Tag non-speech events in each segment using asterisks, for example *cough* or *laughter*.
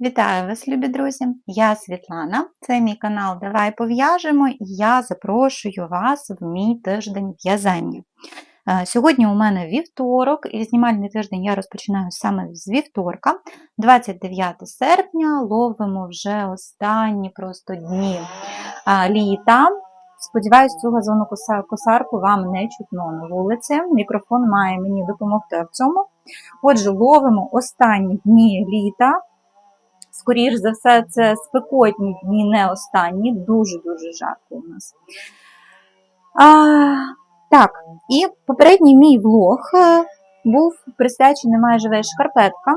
Вітаю вас, любі друзі! Я Світлана, це мій канал Давай пов'яжемо і я запрошую вас в мій тиждень в'язання. Е, Сьогодні у мене вівторок, і знімальний тиждень я розпочинаю саме з вівторка, 29 серпня, ловимо вже останні просто дні е, літа. Сподіваюсь, цю газону косарку вам не чутно на вулиці. Мікрофон має мені допомогти в цьому. Отже, ловимо останні дні літа. Скоріш за все, це спекотні дні, не останні. Дуже-дуже жарко у нас. А, так, і попередній мій влог е, був присвячений майже весь шкарпеткам.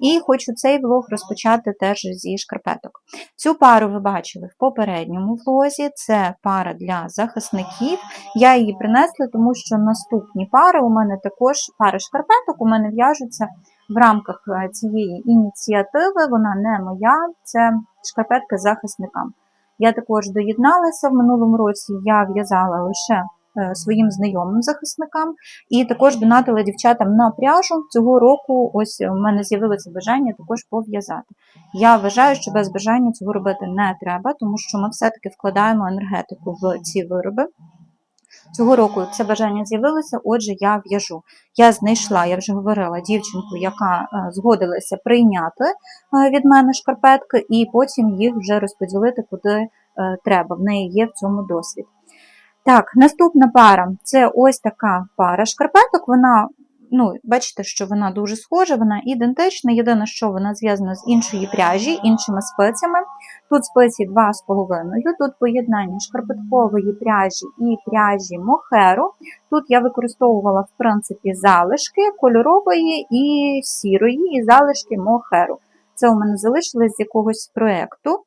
І хочу цей влог розпочати теж зі шкарпеток. Цю пару ви бачили в попередньому влозі. Це пара для захисників. Я її принесла, тому що наступні пари у мене також пари шкарпеток у мене в'яжуться в рамках е, цієї ініціативи. Вона не моя, це шкарпетки захисникам. Я також доєдналася в минулому році. Я в'язала лише е, своїм знайомим захисникам і також донатила дівчатам на пряжу. Цього року ось у мене з'явилося бажання також пов'язати. Я вважаю, що без бажання цього робити не треба, тому що ми все-таки вкладаємо енергетику в ці вироби. Цього року це бажання з'явилося, отже, я в'яжу. Я знайшла, я вже говорила, дівчинку, яка е, згодилася прийняти е, від мене шкарпетки, і потім їх вже розподілити куди е, треба. В неї є в цьому досвід. Так, наступна пара це ось така пара шкарпеток. Вона, ну, бачите, що вона дуже схожа, вона ідентична. Єдине, що вона зв'язана з іншої пряжі, іншими спеціями. Тут спеції 2,5, тут поєднання шкарпеткової пряжі і пряжі мохеру. Тут я використовувала, в принципі, залишки кольорової і сірої, і залишки мохеру. Це у мене залишилось з якогось проєкту.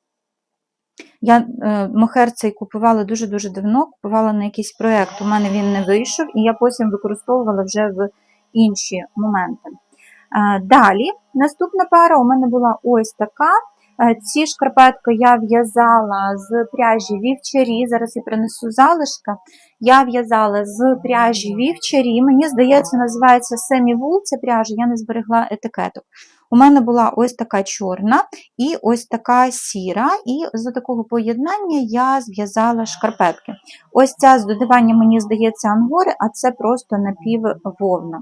Я е, мохер цей купувала дуже-дуже давно, купувала на якийсь проєкт, у мене він не вийшов, і я потім використовувала вже в інші моменти. Е, Далі, наступна пара у мене була ось така. Е, Ці шкарпетки я в'язала з пряжі вівчарі. Зараз я принесу залишка. Я в'язала з пряжі вівчарі. Мені здається, називається семівул. Це пряжа, я не зберегла етикеток. У мене була ось така чорна і ось така сіра, і з такого поєднання я зв'язала шкарпетки. Ось ця з додаванням, мені здається, ангори, а це просто напіввовна.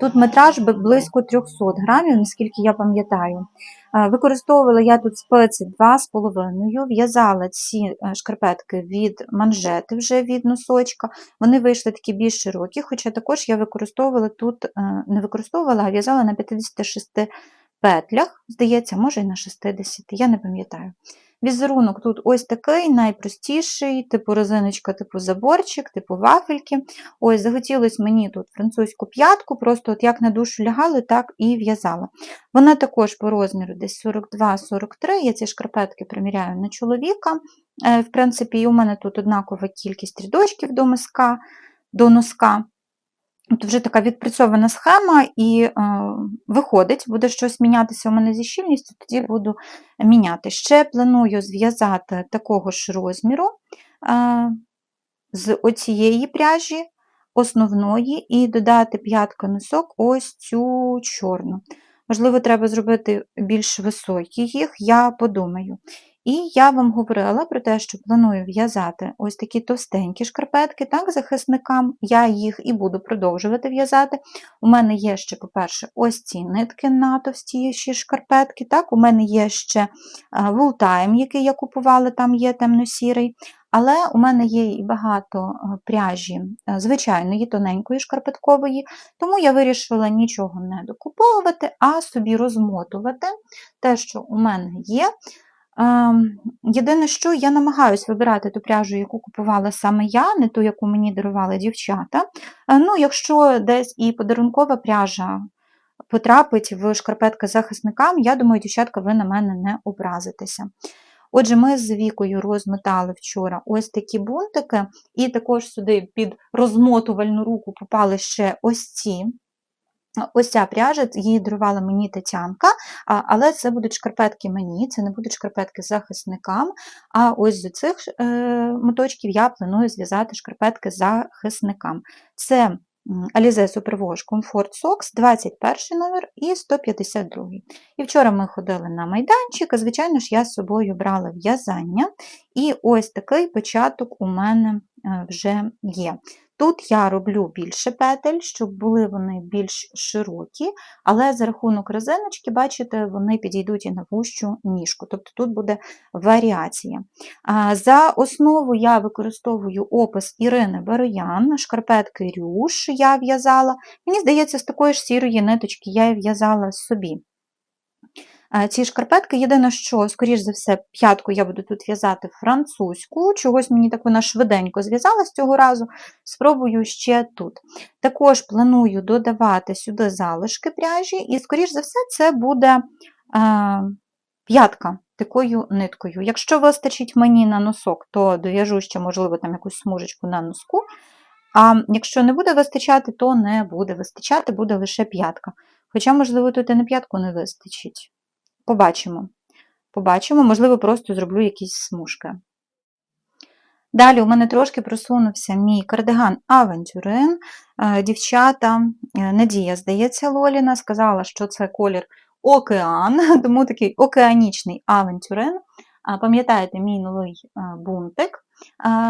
Тут метраж близько 300 грамів, наскільки я пам'ятаю. Е, Використовувала я тут спеції 2,5, в'язала ці е, шкарпетки від манжети вже від носочка. Вони вийшли такі більш широкі, хоча також я використовувала тут, е, не використовувала, а в'язала на 56 петлях, здається, може і на 60, я не пам'ятаю. Візерунок тут ось такий, найпростіший, типу резиночка, типу заборчик, типу вафельки. Ось, захотілося мені тут французьку п'ятку, просто от як на душу лягали, так і в'язала. Вона також по розміру десь 42-43. Я ці шкарпетки приміряю на чоловіка. Е, В принципі, і у мене тут однакова кількість рядочків до миска, до носка. От вже така відпрацьована схема, і е, виходить, буде щось мінятися у мене зі щільністю, тоді буду міняти. Ще планую зв'язати такого ж розміру е, з оцієї пряжі основної, і додати п'ятка носок ось цю чорну. Можливо, треба зробити більш високі їх, я подумаю. І я вам говорила про те, що планую в'язати ось такі товстенькі шкарпетки, так, захисникам. Я їх і буду продовжувати в'язати. У мене є ще, по-перше, ось ці нитки на товстіші шкарпетки. Так, У мене є ще вултайм, який я купувала, там є темно-сірий. Але у мене є і багато е, пряжі е, звичайної, тоненької шкарпеткової, тому я вирішила нічого не докуповувати, а собі розмотувати те, що у мене є. Ем, Єдине, що я намагаюся вибирати ту пряжу, яку купувала саме я, не ту, яку мені дарували дівчата. Е, Ну, Якщо десь і подарункова пряжа потрапить в шкарпетки захисникам, я думаю, дівчатка, ви на мене не образитеся. Отже, ми з Вікою розмотали вчора ось такі бунтики, і також сюди під розмотувальну руку попали ще ось ці. Ось ця пряжа, її дарувала мені Тетянка, але це будуть шкарпетки мені, це не будуть шкарпетки захисникам. А ось з цих е, моточків я планую зв'язати шкарпетки захисникам. Це Alize Superwash Comfort Socks, 21 номер і 152. І вчора ми ходили на майданчик, а звичайно ж, я з собою брала в'язання, і ось такий початок у мене е, вже є. Тут я роблю більше петель, щоб були вони більш широкі, але за рахунок резиночки, бачите, вони підійдуть і на вущу ніжку, тобто тут буде варіація. За основу я використовую опис Ірини Бароян, шкарпетки рюш я в'язала. Мені здається, з такої ж сірої ниточки я і в'язала собі. Е, Ці шкарпетки, єдине, що, скоріш за все, п'ятку я буду тут в'язати французьку, чогось мені так вона швиденько зв'язалась цього разу, спробую ще тут. Також планую додавати сюди залишки пряжі, і, скоріш за все, це буде е, п'ятка такою ниткою. Якщо вистачить мені на носок, то дов'яжу ще, можливо, там якусь смужечку на носку. А якщо не буде вистачати, то не буде вистачати, буде лише п'ятка. Хоча, можливо, тут і на п'ятку не вистачить. Побачимо. Побачимо, можливо, просто зроблю якісь смужки. Далі у мене трошки просунувся мій кардиган Авентюрин. Е, Дівчата, е, Надія, здається, Лоліна, сказала, що це колір океан, *laughs* тому такий океанічний авентюрин. Пам'ятаєте, мій новий е, бунтик.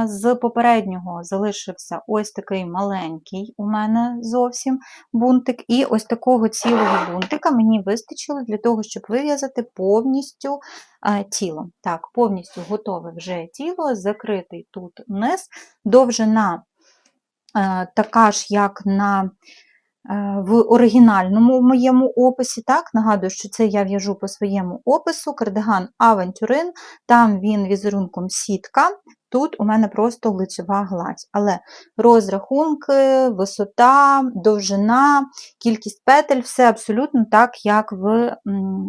З попереднього залишився ось такий маленький у мене зовсім бунтик, і ось такого цілого бунтика мені вистачило для того, щоб вив'язати повністю тіло. Так, повністю готове вже тіло, закритий тут низ, довжина така ж, як на в оригінальному моєму описі. Так, Нагадую, що це я в'яжу по своєму опису, кардиган Авентюрин, там він візерунком сітка, тут у мене просто лицьова гладь. Але розрахунки, висота, довжина, кількість петель все абсолютно так, як в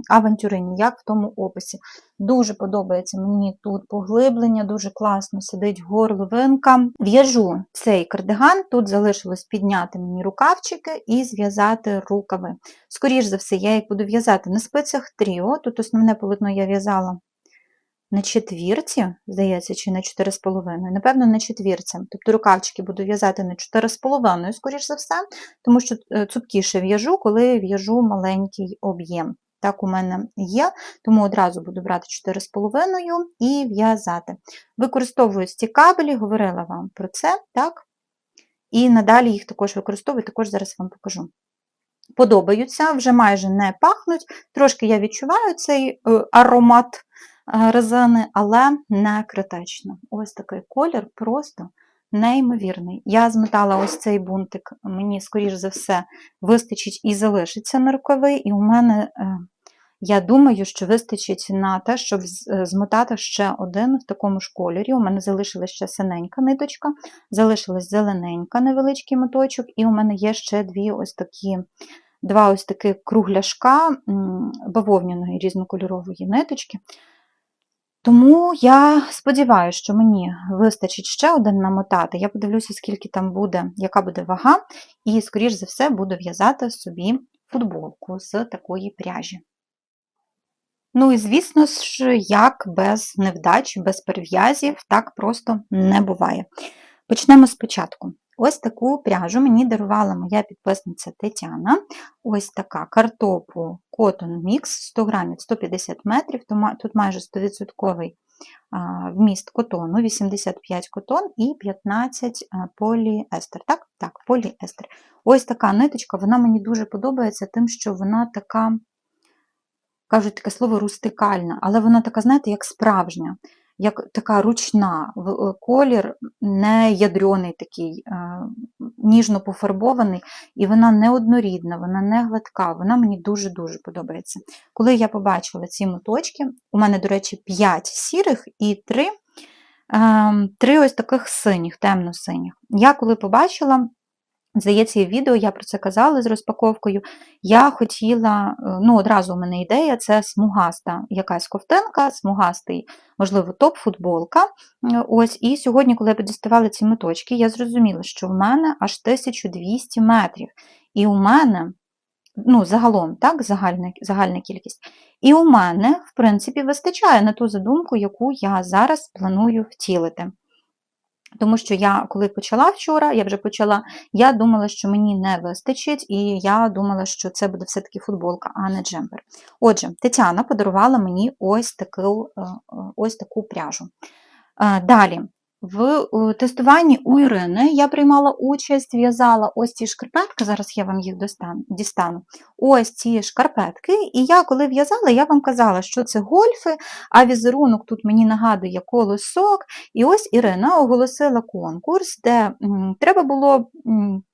авантюрині, як в тому описі. Дуже подобається мені тут поглиблення, дуже класно сидить горловинка. В'яжу цей кардиган, тут залишилось підняти мені рукавчики і зв'язати рукави. Скоріш за все, я їх буду в'язати на спицях тріо. Тут основне полотно я в'язала на четвірці, здається, чи на 4,5. Напевно, на четвірці. Тобто рукавчики буду в'язати на 4,5, скоріш за все, тому що е, цупкіше в'яжу, коли в'яжу маленький об'єм. Так у мене є, тому одразу буду брати 4,5 і в'язати. Використовую стікабелі, говорила вам про це, так? І надалі їх також використовую, також зараз вам покажу. Подобаються, вже майже не пахнуть. Трошки я відчуваю цей е, аромат е, резини, але не критично. Ось такий колір просто неймовірний. Я зметала ось цей бунтик, мені, скоріш за все, вистачить і залишиться на рукави, і у мене, е, я думаю, що вистачить на те, щоб змотати ще один в такому ж кольорі. У мене залишилась ще синенька ниточка, залишилась зелененька невеличкий моточок, і у мене є ще дві ось такі. Два ось такі кругляшка бавовняної різнокольорової ниточки. Тому я сподіваюся, що мені вистачить ще один намотати. Я подивлюся, скільки там буде, яка буде вага, і, скоріш за все, буду в'язати собі футболку з такої пряжі. Ну і, звісно ж, як без невдач, без перев'язів, так просто не буває. Почнемо спочатку. Ось таку пряжу мені дарувала моя підписниця Тетяна. Ось така картопу Cotton Mix 100 грамів 150 метрів, тут майже 100% вміст котону, 85 котон і 15 поліестер. Так, так, поліестер. Ось така ниточка, вона мені дуже подобається, тим, що вона така, кажуть таке слово рустикальна, але вона така, знаєте, як справжня як така ручна е, колір, не ядрений такий, е, ніжно пофарбований, і вона не однорідна, вона не гладка, вона мені дуже-дуже подобається. Коли я побачила ці моточки, у мене, до речі, 5 сірих і 3 ем, Три ось таких синіх, темно-синіх. Я коли побачила, Здається, в відео я про це казала з розпаковкою. Я хотіла, е, ну, одразу у мене ідея це смугаста якась ковтинка, смугастий, можливо, топ-футболка. Ось, І сьогодні, коли я підіставала ці меточки, я зрозуміла, що в мене аж 1200 метрів. І у мене, ну, загалом, так, загальна, загальна кількість. І у мене, в принципі, вистачає на ту задумку, яку я зараз планую втілити. Тому що я, коли почала вчора, я вже почала, я думала, що мені не вистачить, і я думала, що це буде все-таки футболка, а не джемпер. Отже, Тетяна подарувала мені ось таку, е, е, ось таку пряжу. Е, Далі, в е, тестуванні у Ірини я приймала участь, в'язала ось ці шкарпетки, зараз я вам їх дістану. Ось ці шкарпетки, і я коли в'язала, я вам казала, що це гольфи, а візерунок тут мені нагадує колосок. І ось Ірина оголосила конкурс, де треба було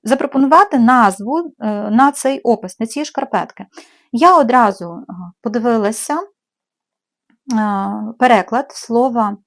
запропонувати назву е, на цей опис, на ці шкарпетки. Я одразу подивилася переклад слова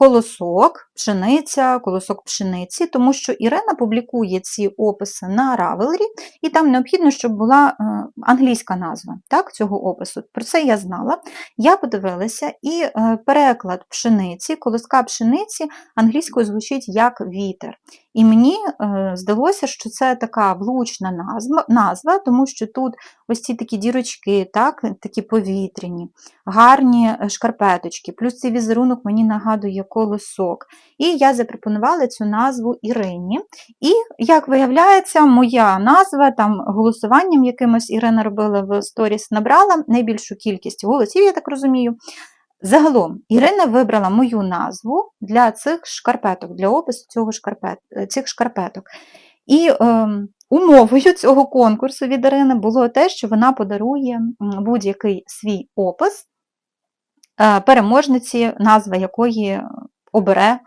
колосок, пшениця, колосок пшениці, тому що Ірена публікує ці описи на Ravelry, і там необхідно, щоб була е, англійська назва так, цього опису. Про це я знала. Я подивилася, і е, переклад пшениці, колоска пшениці англійською звучить як вітер. І мені е, здалося, що це така влучна назва, назва, тому що тут ось ці такі дірочки, так, такі повітряні, гарні е, шкарпеточки, плюс цей візерунок мені нагадує колосок. І я запропонувала цю назву Ірині. І, як виявляється, моя назва там голосуванням якимось Ірина робила в сторіс, набрала найбільшу кількість голосів, я так розумію. Загалом, Ірина вибрала мою назву для цих шкарпеток, для опису цього шкарпет, цих шкарпеток. І е, умовою цього конкурсу від Ірини було те, що вона подарує будь-який свій опис е, переможниці, назва якої обере,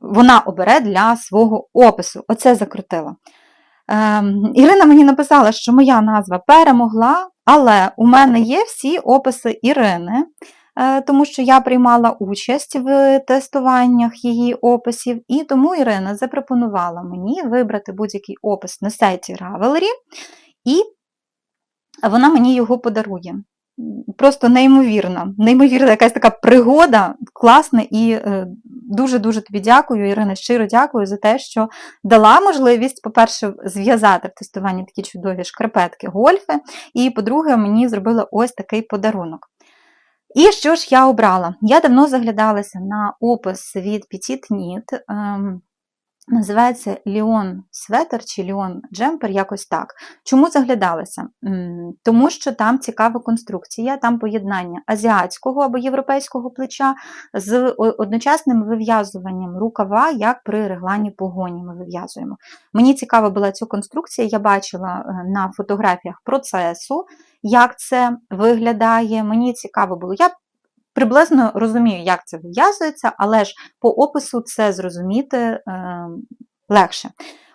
вона обере для свого опису. Оце закрутила. Е, Ірина мені написала, що моя назва перемогла, але у мене є всі описи Ірини. Е, тому що я приймала участь в тестуваннях її описів, і тому Ірина запропонувала мені вибрати будь-який опис на сайті Ravelry, і вона мені його подарує. Просто неймовірна, неймовірна якась така пригода, класна, і е, дуже-дуже тобі дякую, Ірина, щиро дякую за те, що дала можливість, по-перше, зв'язати в тестуванні такі чудові шкарпетки гольфи, і, по-друге, мені зробила ось такий подарунок. І що ж я обрала? Я давно заглядалася на опис від Petit Knit, ем, називається Ліон Светер чи Ліон Джемпер, якось так. Чому заглядалася? Тому що там цікава конструкція, там поєднання азіатського або європейського плеча з одночасним вив'язуванням рукава, як при реглані погоні ми вив'язуємо. Мені цікава була ця конструкція, я бачила е, на фотографіях процесу як це виглядає. Мені цікаво було. Я приблизно розумію, як це вив'язується, але ж по опису це зрозуміти е, легше.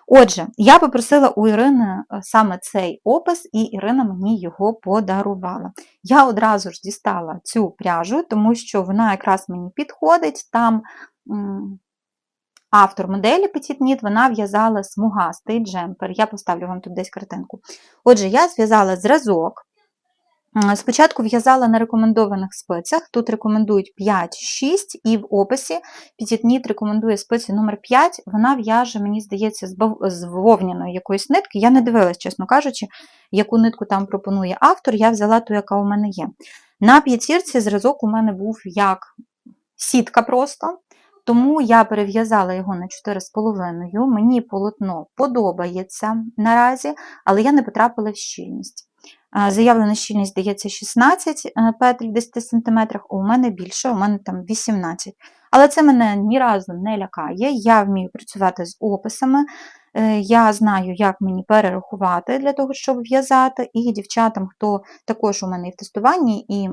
Отже, я попросила у Ірини е, саме цей опис, і Ірина мені його подарувала. Я одразу ж дістала цю пряжу, тому що вона якраз мені підходить. Там автор моделі Petit Knit, вона в'язала смугастий джемпер. Я поставлю вам тут десь картинку. Отже, я зв'язала зразок. Спочатку в'язала на рекомендованих спицях, тут рекомендують 5-6, і в описі Підітніт рекомендує спиці номер 5 вона в'яже, мені здається, з вовняної якоїсь нитки. Я не дивилась, чесно кажучи, яку нитку там пропонує автор, я взяла ту, яка у мене є. На п'ятірці зразок у мене був як сітка просто, тому я перев'язала його на 4,5. Мені полотно подобається наразі, але я не потрапила в щільність. Заявлена щільність дається 16 е, петель в 10 см, у мене більше, у мене там 18 Але це мене ні разу не лякає. Я вмію працювати з описами, е, я знаю, як мені перерахувати для того, щоб в'язати. І дівчатам, хто також у мене і в тестуванні, і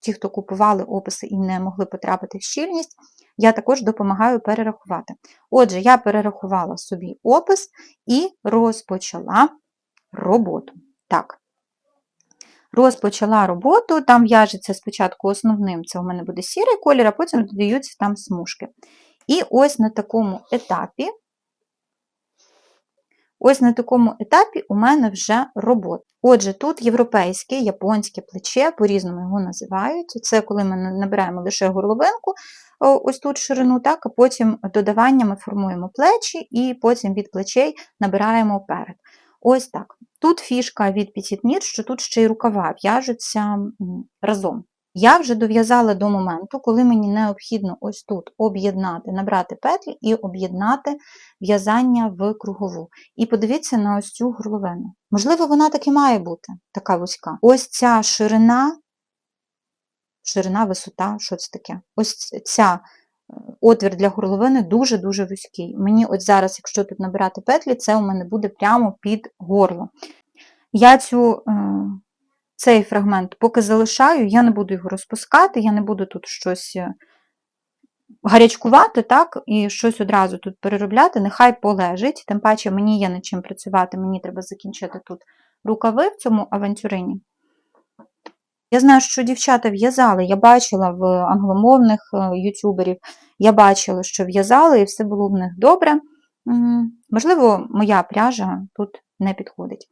ті, хто купували описи і не могли потрапити в щільність, я також допомагаю перерахувати. Отже, я перерахувала собі опис і розпочала роботу. Так розпочала роботу, там в'яжеться спочатку основним, це у мене буде сірий колір, а потім додаються там смужки. І ось на такому етапі, ось на такому етапі у мене вже робота. Отже, тут європейське, японське плече, по-різному його називають. Це коли ми набираємо лише горловинку, ось тут ширину, так, а потім додаванням ми формуємо плечі, і потім від плечей набираємо перед. Ось так. Тут фішка від Petit що тут ще й рукава в'яжуться разом. Я вже дов'язала до моменту, коли мені необхідно ось тут об'єднати, набрати петлі і об'єднати в'язання в кругову. І подивіться на ось цю горловину. Можливо, вона таки має бути, така вузька. Ось ця ширина, ширина, висота, що це таке? Ось ця отвір для горловини дуже-дуже вузький. Мені от зараз, якщо тут набирати петлі, це у мене буде прямо під горло. Я цю, е, цей фрагмент поки залишаю, я не буду його розпускати, я не буду тут щось е, гарячкувати, так, і щось одразу тут переробляти, нехай полежить, тим паче мені є над чим працювати, мені треба закінчити тут рукави в цьому авантюрині. Я знаю, що дівчата в'язали, я бачила в англомовних е, ютуберів, я бачила, що в'язали, і все було в них добре. Можливо, моя пряжа тут не підходить.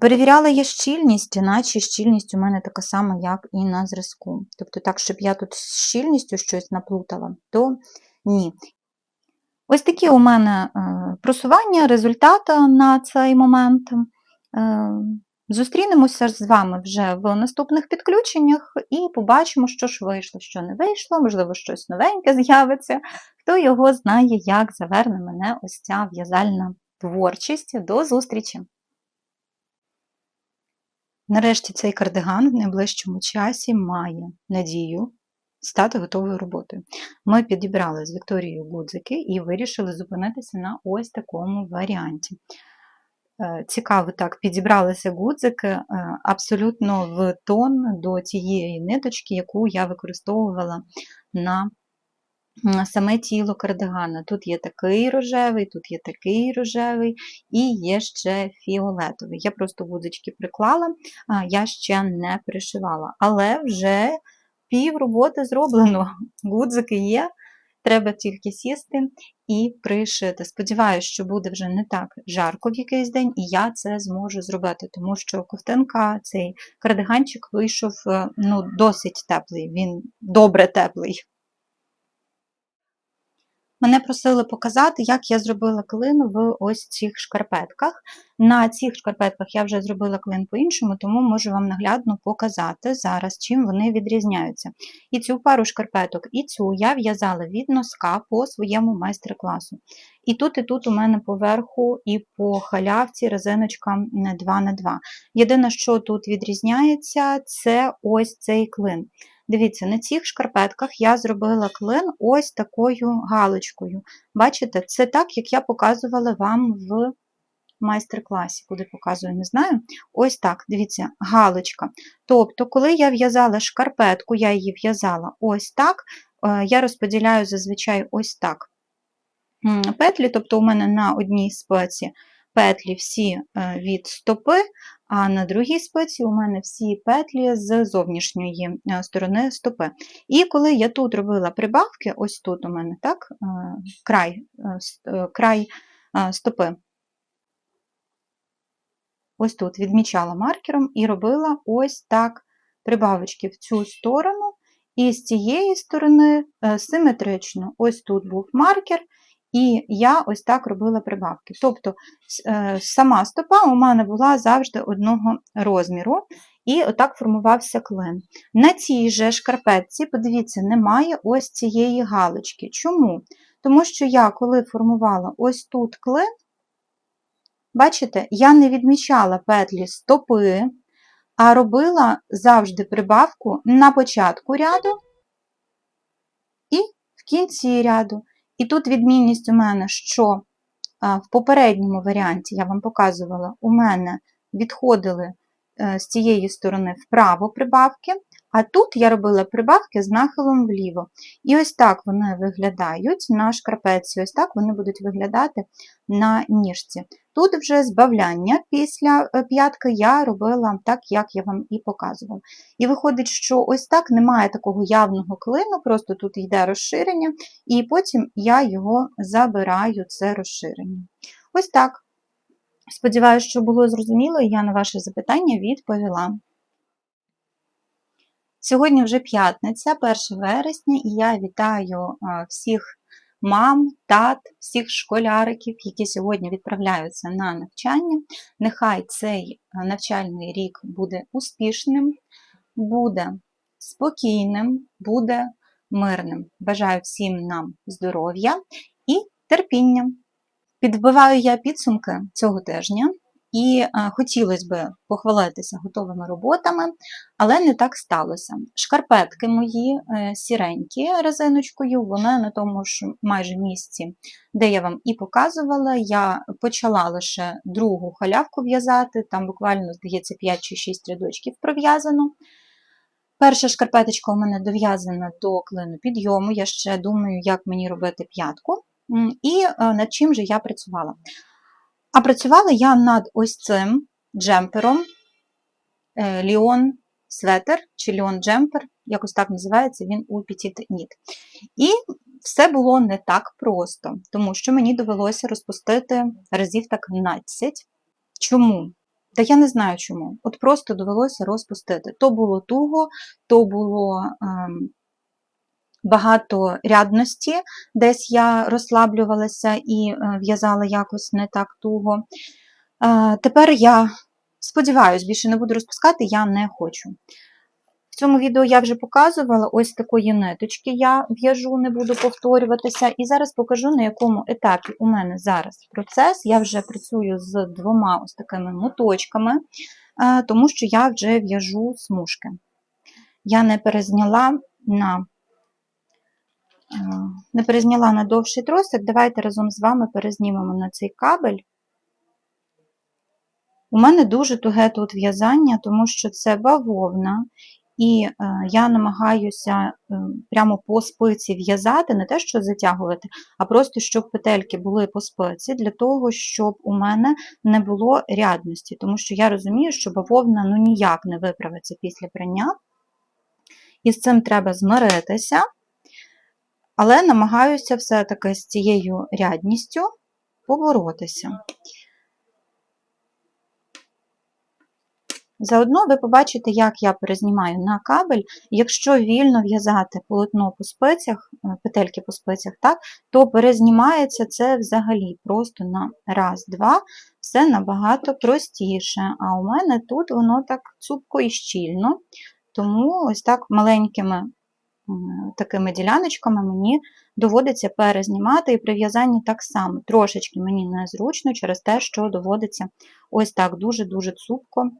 Перевіряла я щільність, наче щільність у мене така сама, як і на зразку. Тобто, так, щоб я тут з щільністю щось наплутала, то ні. Ось такі у мене е, просування, результати на цей момент. Зустрінемося з вами вже в наступних підключеннях і побачимо, що ж вийшло, що не вийшло, можливо, щось новеньке з'явиться. Хто його знає, як заверне мене ось ця в'язальна творчість. До зустрічі! Нарешті цей кардиган в найближчому часі має надію стати готовою роботою. Ми підібрали з Вікторією гудзики і вирішили зупинитися на ось такому варіанті. Е, цікаво, так, підібралися гудзики е, абсолютно в тон до тієї ниточки, яку я використовувала на саме тіло кардигана. Тут є такий рожевий, тут є такий рожевий і є ще фіолетовий. Я просто гудзички приклала, я ще не пришивала. Але вже пів роботи зроблено. *laughs* Гудзики є, треба тільки сісти і пришити. Сподіваюся, що буде вже не так жарко в якийсь день, і я це зможу зробити, тому що ковтинка, цей кардиганчик вийшов е, ну, досить теплий, він добре теплий. Мене просили показати, як я зробила клин в ось цих шкарпетках. На цих шкарпетках я вже зробила клин по-іншому, тому можу вам наглядно показати зараз, чим вони відрізняються. І цю пару шкарпеток, і цю я в'язала від носка по своєму майстер-класу. І тут, і тут у мене поверху, і по халявці резиночка 2х2. Єдине, що тут відрізняється, це ось цей клин. Дивіться, на цих шкарпетках я зробила клин ось такою галочкою. Бачите, це так, як я показувала вам в майстер-класі, куди показую, не знаю. Ось так, дивіться, галочка. Тобто, коли я в'язала шкарпетку, я її в'язала ось так, е, я розподіляю зазвичай ось так петлі, тобто у мене на одній спеці петлі всі е, від стопи, а на другій спиці у мене всі петлі з зовнішньої е, сторони стопи. І коли я тут робила прибавки, ось тут у мене так, е, край, край стопи, ось тут відмічала маркером і робила ось так прибавочки в цю сторону, і з цієї сторони симетрично. Ось тут був маркер, і я ось так робила прибавки. Тобто е, сама стопа у мене була завжди одного розміру, і отак формувався клин. На цій же шкарпетці, подивіться, немає ось цієї галочки. Чому? Тому що я, коли формувала ось тут клин, бачите, я не відмічала петлі стопи, а робила завжди прибавку на початку ряду і в кінці ряду. І тут відмінність у мене, що в попередньому варіанті я вам показувала, у мене відходили е, з цієї сторони вправо прибавки, а тут я робила прибавки з нахилом вліво. І ось так вони виглядають на шкарпеці, ось так вони будуть виглядати на ніжці. Тут вже збавляння після е, п'ятки я робила так, як я вам і показувала. І виходить, що ось так немає такого явного клину, просто тут йде розширення, і потім я його забираю, це розширення. Ось так. Сподіваюся, що було зрозуміло, і я на ваше запитання відповіла. Сьогодні вже п'ятниця, 1 вересня, і я вітаю всіх мам, тат, всіх школяриків, які сьогодні відправляються на навчання. Нехай цей навчальний рік буде успішним, буде спокійним, буде мирним. Бажаю всім нам здоров'я і терпіння. Підбиваю я підсумки цього тижня. І е, хотілося б похвалитися готовими роботами, але не так сталося. Шкарпетки мої е, сіренькі резиночкою, вони на тому ж майже місці, де я вам і показувала. Я почала лише другу халявку в'язати, там буквально, здається, 5 чи 6 рядочків пров'язано. Перша шкарпеточка у мене дов'язана до клину підйому. Я ще думаю, як мені робити п'ятку. І е, над чим же я працювала. А працювала я над ось цим джемпером Ліон Светер чи Ліон Джемпер, якось так називається він у Petit Knit. І все було не так просто, тому що мені довелося розпустити разів так 12. Чому? Та я не знаю чому. От просто довелося розпустити. То було туго, то було ем, багато рядності, десь я розслаблювалася і е, в'язала якось не так туго. Е, тепер я сподіваюся, більше не буду розпускати, я не хочу. В цьому відео я вже показувала ось такої ниточки я в'яжу, не буду повторюватися. І зараз покажу, на якому етапі у мене зараз процес. Я вже працюю з двома ось такими моточками, е, тому що я вже в'яжу смужки. Я не перезняла на не перезняла на довший тросик, давайте разом з вами перезнімемо на цей кабель. У мене дуже туге тут в'язання, тому що це бавовна, і е, я намагаюся е, прямо по спиці в'язати, не те, що затягувати, а просто, щоб петельки були по спиці, для того, щоб у мене не було рядності, тому що я розумію, що бавовна ну, ніяк не виправиться після прання. І з цим треба змиритися. Але намагаюся все-таки з цією рядністю поборотися. Заодно ви побачите, як я перезнімаю на кабель. Якщо вільно в'язати полотно по спицях, е, петельки по спицях, так, то перезнімається це взагалі просто на раз-два, все набагато простіше. А у мене тут воно так цупко і щільно, тому ось так маленькими такими діляночками мені доводиться перезнімати і при в'язанні так само. Трошечки мені незручно через те, що доводиться ось так дуже-дуже цупко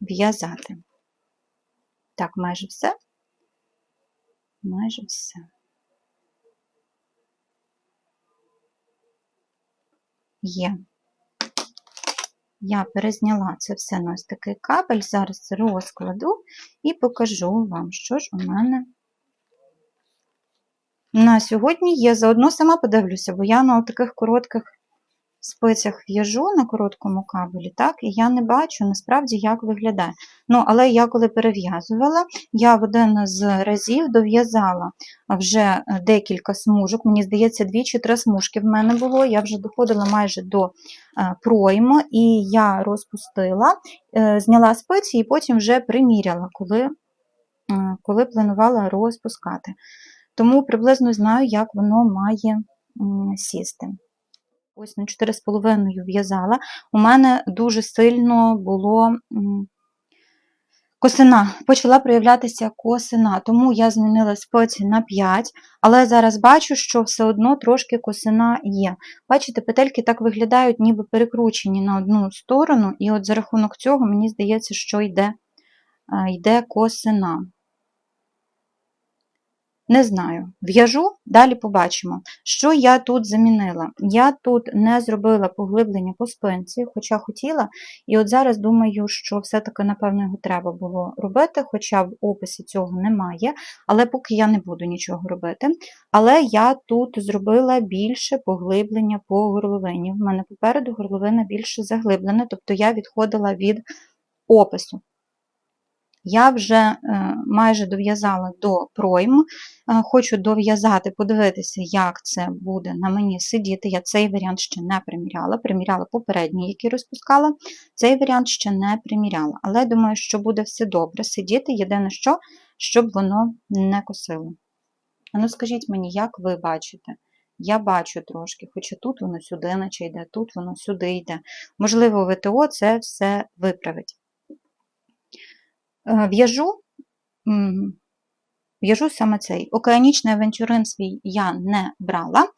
в'язати. Так, майже все. Майже все. Є. Я перезняла це все на ось такий кабель, зараз розкладу і покажу вам, що ж у мене на сьогодні є. Заодно сама подивлюся, бо я на таких коротких спицях в'яжу на короткому кабелі, так, і я не бачу насправді, як виглядає. Ну, Але я коли перев'язувала, я в один з разів дов'язала вже е, декілька смужок, мені здається, дві чи три смужки в мене було. Я вже доходила майже до е, пройму, і я розпустила, е, зняла спиці і потім вже приміряла, коли, коли планувала розпускати. Тому приблизно знаю, як воно має сісти. Ось на 4,5 в'язала. У мене дуже сильно було косина, почала проявлятися косина, тому я змінила спиці на 5, але зараз бачу, що все одно трошки косина є. Бачите, петельки так виглядають, ніби перекручені на одну сторону, і от за рахунок цього, мені здається, що йде, йде косина. Не знаю. В'яжу, далі побачимо. Що я тут замінила? Я тут не зробила поглиблення по спинці, хоча хотіла. І от зараз думаю, що все-таки, напевно, його треба було робити, хоча в описі цього немає, але поки я не буду нічого робити. Але я тут зробила більше поглиблення по горловині. В мене попереду горловина більше заглиблена, тобто я відходила від опису. Я вже е, майже дов'язала до пройм, е, хочу дов'язати, подивитися, як це буде на мені сидіти. Я цей варіант ще не приміряла. Приміряла попередній, який розпускала. Цей варіант ще не приміряла. Але думаю, що буде все добре сидіти. Єдине, що, щоб воно не косило. Ну, скажіть мені, як ви бачите? Я бачу трошки, хоча тут воно сюди наче йде, тут воно сюди йде. Можливо, ВТО це все виправить. Е, в'яжу в'яжу саме цей. Океанічний авантюрин свій я не брала.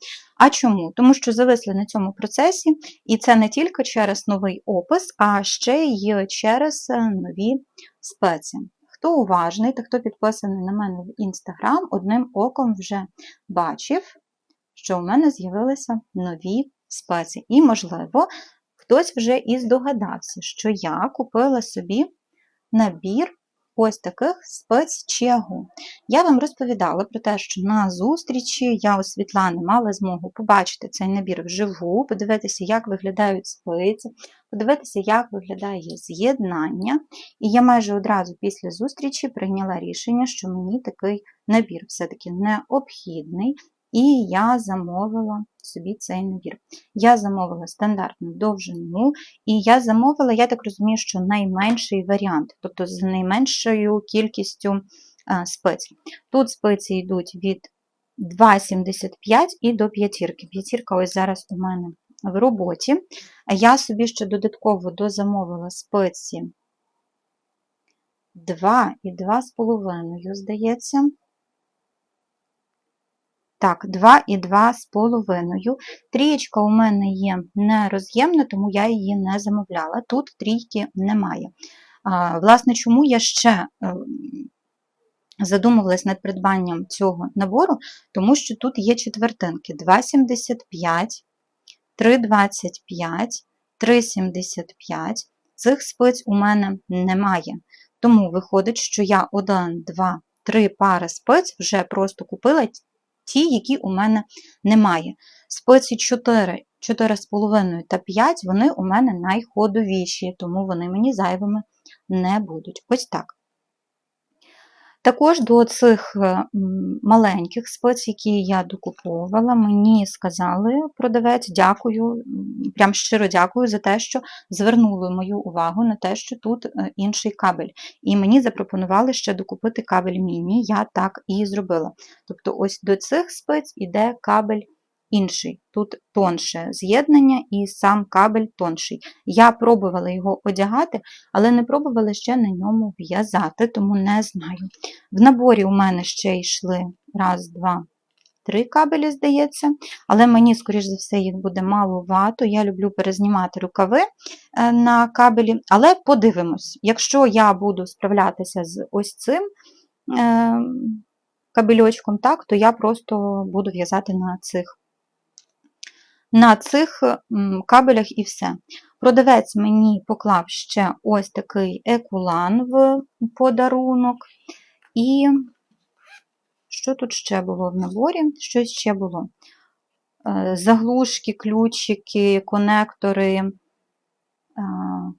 А чому? Тому що зависли на цьому процесі, і це не тільки через новий опис, а ще й через е, нові спеції. Хто уважний та хто підписаний на мене в Інстаграм, одним оком вже бачив, що у мене з'явилися нові спеції. І, можливо, хтось вже і здогадався, що я купила собі набір ось таких спецчегу. Я вам розповідала про те, що на зустрічі я у Світлани мала змогу побачити цей набір вживу, подивитися, як виглядають спиці, подивитися, як виглядає з'єднання. І я майже одразу після зустрічі прийняла рішення, що мені такий набір все-таки необхідний. І я замовила собі цей набір. Я замовила стандартну довжину, і я замовила, я так розумію, що найменший варіант, тобто з найменшою кількістю спецій. Тут спеції йдуть від 2,75 і до п'ятірки. П'ятірка ось зараз у мене в роботі. Я собі ще додатково дозамовила спеції 2 і 2,5, здається. Так, 2 і 2 з половиною. Трієчка у мене є нероз'ємна, тому я її не замовляла. Тут трійки немає. Власне, чому я ще е, задумувалась над придбанням цього набору, тому що тут є четвертинки: 2,75, 3,25, 3,75. Цих спиць у мене немає. Тому виходить, що я 1, 2, 3 пари спиць вже просто купила ті, які у мене немає. Спиці 4, 4,5 та 5, вони у мене найходовіші, тому вони мені зайвими не будуть. Ось так. Також до цих е, маленьких спец, які я докуповувала, мені сказали продавець, дякую, прям щиро дякую за те, що звернули мою увагу на те, що тут е, інший кабель. І мені запропонували ще докупити кабель міні, я так і зробила. Тобто, ось до цих спиць іде кабель інший. Тут тонше з'єднання і сам кабель тонший. Я пробувала його одягати, але не пробувала ще на ньому в'язати, тому не знаю. В наборі у мене ще йшли раз, два, три кабелі, здається, але мені, скоріш за все, їх буде маловато. Я люблю перезнімати рукави е, на кабелі, але подивимось, якщо я буду справлятися з ось цим. Е, кабельочком, так, то я просто буду в'язати на цих на цих кабелях і все. Продавець мені поклав ще ось такий екулан в подарунок. І що тут ще було в наборі? Щось ще було. Е, заглушки, ключики, конектори, е,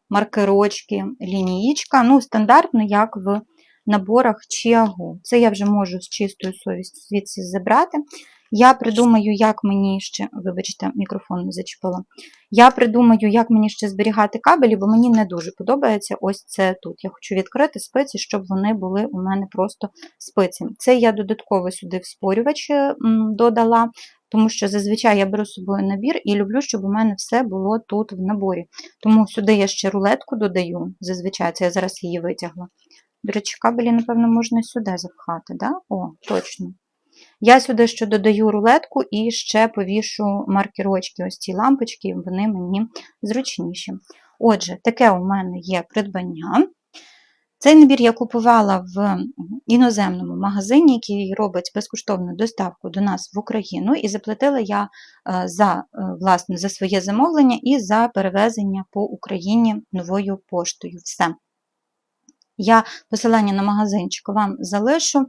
маркерочки, лінієчка. Ну, стандартно, як в наборах Чіагу. Це я вже можу з чистою совістю звідси забрати. Я придумаю, як мені ще, вибачте, мікрофон зачепила. Я придумаю, як мені ще зберігати кабелі, бо мені не дуже подобається ось це тут. Я хочу відкрити спиці, щоб вони були у мене просто спиці. Це я додатково сюди вспорювач додала, тому що зазвичай я беру з собою набір і люблю, щоб у мене все було тут в наборі. Тому сюди я ще рулетку додаю, зазвичай це я зараз її витягла. До речі, кабелі, напевно, можна сюди запхати, да? О, точно. Я сюди ще додаю рулетку і ще повішу маркерочки, ось ці лампочки, вони мені зручніші. Отже, таке у мене є придбання. Цей набір я купувала в іноземному магазині, який робить безкоштовну доставку до нас в Україну, і заплатила я е, за е, власне, за своє замовлення і за перевезення по Україні новою поштою. Все. Я посилання на магазинчик вам залишу. Е,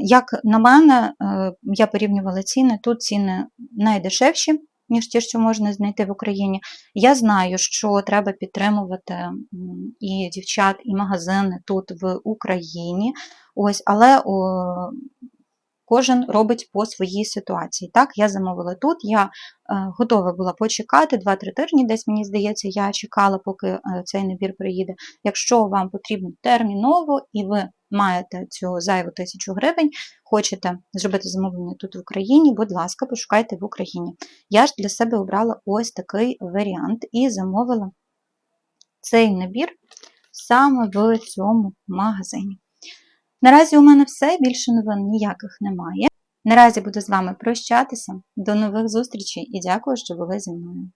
як на мене, е, я порівнювала ціни, тут ціни найдешевші, ніж ті, що можна знайти в Україні. Я знаю, що треба підтримувати і дівчат, і магазини тут в Україні. Ось, Але Кожен робить по своїй ситуації. Так, я замовила тут, я е, готова була почекати 2-3 тижні, десь, мені здається, я чекала, поки е, цей набір приїде. Якщо вам потрібно терміново і ви маєте цю зайву тисячу гривень, хочете зробити замовлення тут в Україні, будь ласка, пошукайте в Україні. Я ж для себе обрала ось такий варіант і замовила цей набір саме в цьому магазині. Наразі у мене все, більше новин ніяких немає. Наразі буду з вами прощатися. До нових зустрічей і дякую, що були зі мною.